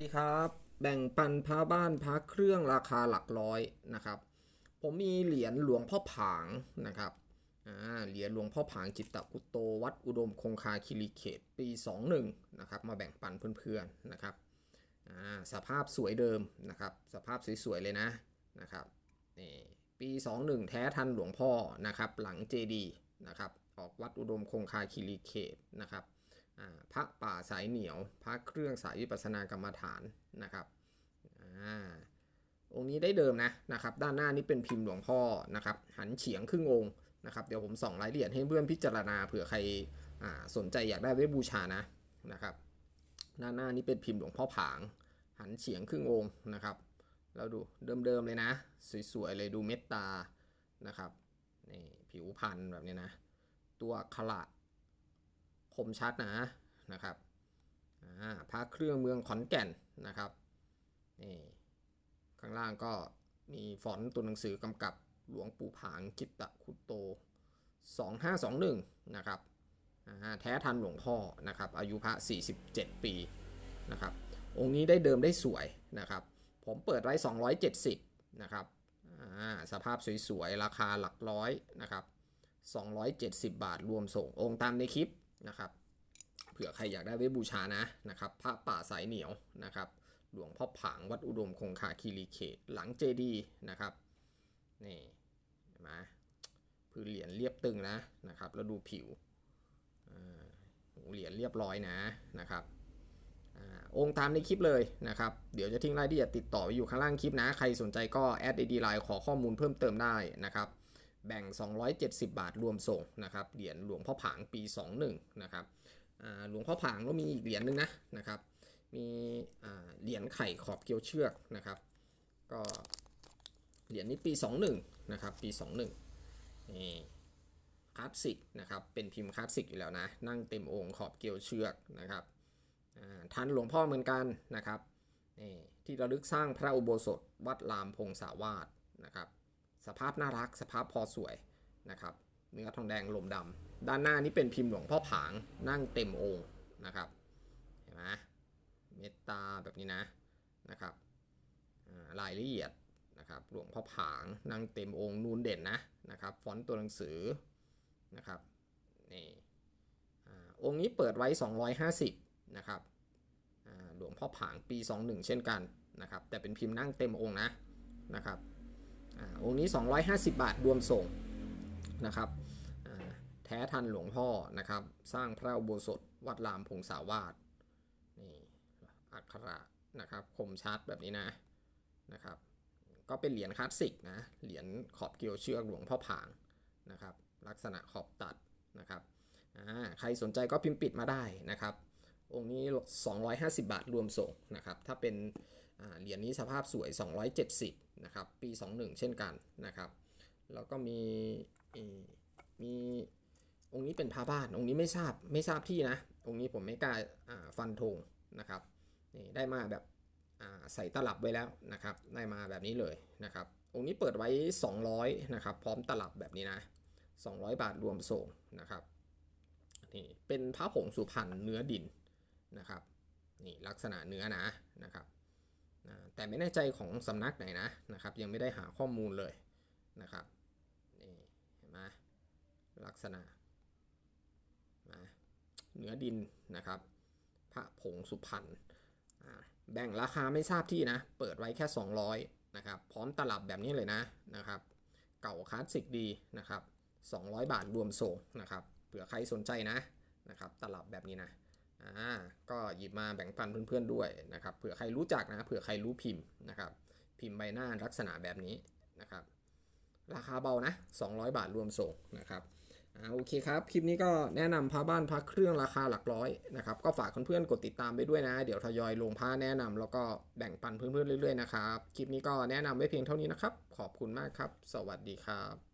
ดีครับ แบ่งปันพระบ้านพระเครื่องราคาหลักร้อยนะครับ ผมมีเหรียญหลวงพ่อผางนะครับเหรียญหลวงพ่อผางจิตตะกุโตวัดอุดมคงคาคิริเขตปี 21นะครับมาแบ่งปันเพื่อนๆนะครับสภาพสวยเดิมนะครับสภาพสวยๆเลยนะนะครับนี่ปี 21 แท้ทันหลวงพ่อนะครับหลังเจดีนะครับออกวัดอุดมคงคาคิริเขตนะครับ พระป่าสายเหนียว พระเครื่องสายวิปัสสนากรรมฐานนะครับองค์นี้ได้เดิมนะนะครับ ด้านหน้านี้เป็นพิมพ์หลวงพ่อนะครับ หันเฉียงครึ่งองค์นะครับ เดี๋ยวผมส่องรายละเอียดให้เพื่อนพิจารณาเผื่อใครสนใจอยากได้ไว้บูชานะนะครับ ด้านหน้านี้เป็นพิมพ์หลวงพ่อผาง หันเฉียงครึ่งองค์นะครับ เราดูเดิมๆเลยนะ สวยๆเลยดูเมตตานะครับนี่ผิวพันธุ์แบบนี้นะ ตัวอักขระ คมชัดนะนะครับอ่าพระเครื่องเมืองขอนแก่นนะครับนี่ข้างล่างก็มีฟอนต์ตัวหนังสือกำกับหลวงปู่ผางจิตตะคุโต 2521 นะครับแท้ทันหลวงพ่อนะครับอายุพระ 47 ปีนะครับองค์นี้ได้เดิมได้สวยนะครับ ผมเปิดไว้ 270 นะครับสภาพสวยๆ ราคาหลักร้อยนะครับ 270 บาทรวมส่งองค์ตามในคลิป นะครับเผื่อใครอยากได้ไว้บูชานะนะครับพระป่าสายเหนียวนะครับ หลวงพ่อผางวัดอุดมคงคาคีรีเขต หลังเจดีนะครับนี่เห็นไหมพื้นเหรียญเรียบตึงนะนะครับแล้วดูผิวเหรียญเรียบร้อยนะนะครับอองค์ตามในคลิปเลยนะครับ เดี๋ยวจะทิ้งรายละเอียดติดต่อไว้อยู่ข้างล่างคลิปนะ ใครสนใจก็แอดดีไลน์ขอข้อมูลเพิ่มเติมได้นะครับ แบ่ง 270 บาทรวมส่งนะครับ เหรียญหลวงพ่อผางปี 21 นะครับหลวงพ่อผางก็มีอีกเหรียญหนึ่งนะนะครับ มีเหรียญไข่ขอบเกลียวเชือกนะครับ ก็เหรียญนี้ปี 21 นะครับ ปี 21 นี่คลาสสิกนะครับ เป็นพิมพ์คลาสสิกอยู่แล้วนะ นั่งเต็มองค์ขอบเกลียวเชือกนะครับอ่านหลวงพ่อเหมือนกันนะครับนี่ที่ระลึกสร้างพระอุโบสถวัดลามพงสาวาสนะครับ สภาพน่ารัก สภาพพอสวยนะครับ เนื้อทองแดงลมดำด้านหน้านี้เป็นพิมพ์หลวงพ่อผางนั่งเต็มองค์นะครับ เห็นไหมเมตตาแบบนี้นะนะครับอ่ารายละเอียดนะครับหลวงพ่อผางนั่งเต็มองค์นูนเด่นนะนะครับ ฟอนต์ตัวหนังสือนะครับนี่องค์นี้เปิดไว้ 250นะครับหลวงพ่อผางปี 21 เช่นกันนะครับ แต่เป็นพิมพ์นั่งเต็มองค์นะนะครับ อ่าองค์นี้ 250 บาทรวมส่งนะครับแท้ทันหลวงพ่อนะครับ สร้างพระอุโบสถวัดลามพงสาวาสนี่อักขระนะครับคมชัดแบบนี้นะนะครับ ก็เป็นเหรียญคลาสสิกนะเหรียญขอบเกลียวเชือกหลวงพ่อผางนะครับ ลักษณะขอบตัดนะครับใครสนใจก็พิมพ์ปิดมาได้นะครับ องค์นี้ 250 บาทรวมส่งนะครับ ถ้าเป็น เหรียญนี้สภาพสวย 270 นะครับ ปี 21 เช่นกันนะครับ แล้วก็มีมีองค์นี้เป็นพระบ้าน องค์นี้ไม่ทราบไม่ทราบที่นะ องค์นี้ผมไม่กล้าฟันธงนะครับนี่ได้มาแบบใส่ตลับไว้แล้วนะครับ ได้มาแบบนี้เลยนะครับ องค์นี้เปิดไว้ 200 นะครับ พร้อมตลับแบบนี้นะ 200 บาทรวมส่งนะครับนี่เป็นพระผงสุพรรณเนื้อดินนะครับนี่ลักษณะเนื้อนะนะครับ อ่าแต่ไม่แน่ใจของสำนักไหนนะนะครับ ยังไม่ได้หาข้อมูลเลยนะครับนี่เห็นไหมลักษณะนะเนื้อดินนะครับ พระผงสุพรรณแบ่งราคาไม่ทราบที่นะ เปิดไว้แค่ 200นะครับ พร้อมตลับแบบนี้เลยนะนะครับ เก่าคลาสสิกดีนะครับ 200 บาทรวมส่งนะครับ เผื่อใครสนใจนะนะครับ ตลับแบบนี้นะ อ่าก็หยิบมาแบ่งปันเพื่อนๆด้วยนะครับเผื่อใครรู้จักนะเผื่อใครรู้พิมพ์นะครับพิมพ์ใบหน้าลักษณะแบบนี้นะครับ ราคาเบานะ 200 บาทรวมส่งนะครับอ่าโอเคครับ คลิปนี้ก็แนะนำพระบ้านพระเครื่องราคาหลักร้อยนะครับก็ฝากเพื่อนๆกดติดตามไปด้วยนะ เดี๋ยวทยอยลงพระแนะนำแล้วก็แบ่งปันเพื่อนๆเรื่อยๆนะครับคลิปนี้ก็แนะนำไว้เพียงเท่านี้นะครับ ขอบคุณมากครับ สวัสดีครับ